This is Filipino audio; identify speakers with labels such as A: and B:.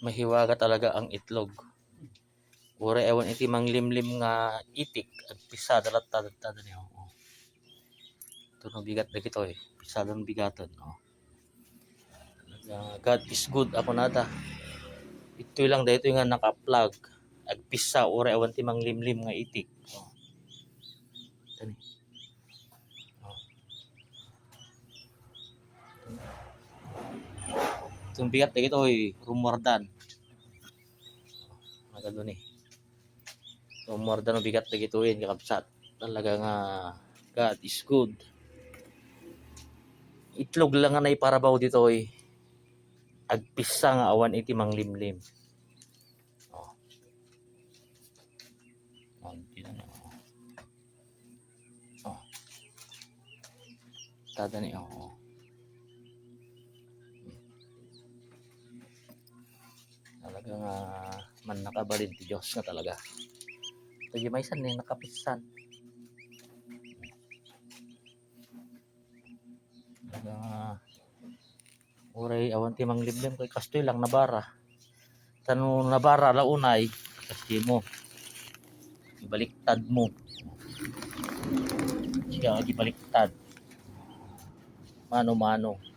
A: mahiwaga talaga ang itlog. Ura ewan iti manglimlim nga itik at pisa dalat tadat tadat niyo. Oh. Ito no bigat na kito eh. Pisa dalat bigatan. Oh. God is good ako nada. Ito lang dahito nga naka-plug. Ag pisa ura ewan ti manglimlim nga itik. Oh. Ito ni. Oh. Itong bigat na kito eh. Rumordan. Magado ni. Rumordan ang bigat na kito eh. Kakapsat. Talaga nga God is good. Itlog lang nga na iparabaw dito eh. Agpisa nga awan iti manglimlim. Oh. Oh, di na na. Oh. Oh. Tada ni oh. Talaga nga man nakabalin ti Diyos nga talaga. Ito yung may san eh, nakapisan. Talaga nga Uray, awan ti mangliblim kay kastoy lang nabara. Tano nabara launay, kasi mo. Ibaliktad mo. Siya ibaliktad. Mano-mano.